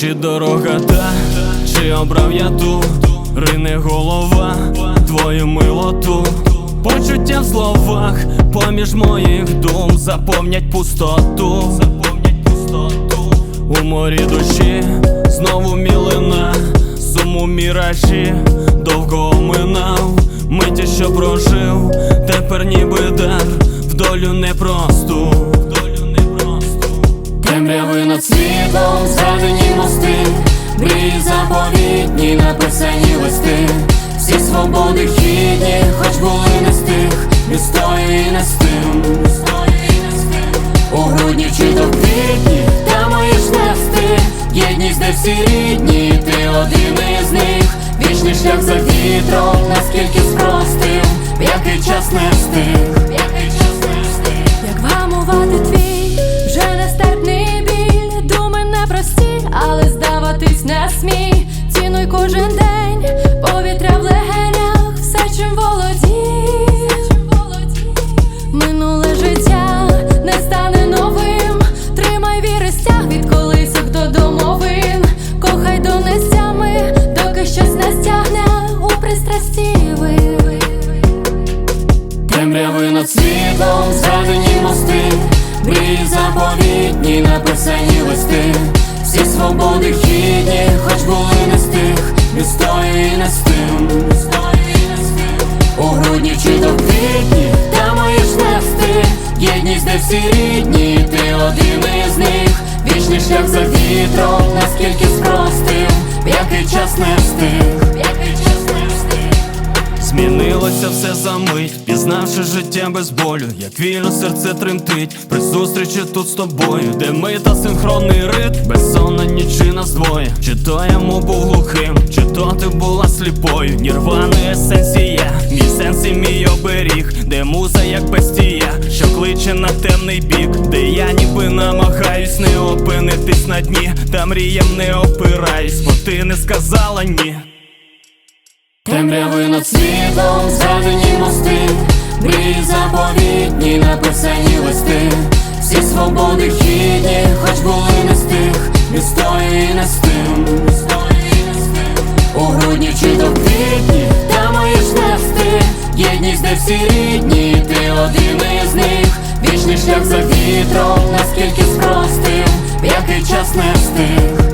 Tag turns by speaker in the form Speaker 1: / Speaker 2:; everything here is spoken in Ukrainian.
Speaker 1: Чи дорога та, чи обрав я ту, рине голова, твою милоту, почуття в словах, поміж моїх дум. Заповнять пустоту, заповнять пустоту, у морі душі знову мілина, суму міражі, довго оминав, миті, що прожив, тепер ніби дар, в долю непросту. Темряви над мрії заповітні, написані листи, всі свободи хідні, хоч були не з тих, не з тою і не з тим. У грудні чи в квітні, та ж нести, єдність, де всі рідні, ти один із них, вічний шлях за вітром, наскільки спростив, який час не встиг, час не встиг.
Speaker 2: Як вгамувати твій вже нестерпний біль, думи непрості, але здаватись не смій. Кожен день, повітря в легенях, все чим володів. Минуле життя не стане новим. Тримай віри стяг від колисок до домовин. Кохай до нестями, доки щось не стягне у пристрасті вир.
Speaker 1: Темряви над світлом, згадані мости, мрії заповітні, написані листи, всі свободи хідні, хоч були не тих, не з тим. У грудні чи до квітні, та мої ж нести, єдність, де всі рідні, ти один із них, вічний шлях за вітром, наскільки спростив, який час не встиг, Змінилося все за мить, пізнавши життя без болю, як вільно серце тремтить, при зустрічі тут з тобою, де ми та синхронний рит, безсонна ніч і нас чи то я йому був глухим, чи то ти була сліпою, нірвана есенція, мій сенс і мій оберіг, де муза як пестія, що кличе на темний бік, де я ніби намагаюсь не опинитись на дні, та мріям не опираюсь, бо ти не сказала ні. Темряви над світлом, згадані мости, мрії заповітні, написані листи, всі свободи хідні, хоч були не з тих, з і не з тим. У грудні чи в квітні, та мої ж нести, єдність, де всі рідні, ти один із них, вічний шлях за вітром, наскільки спростив, який час не встиг.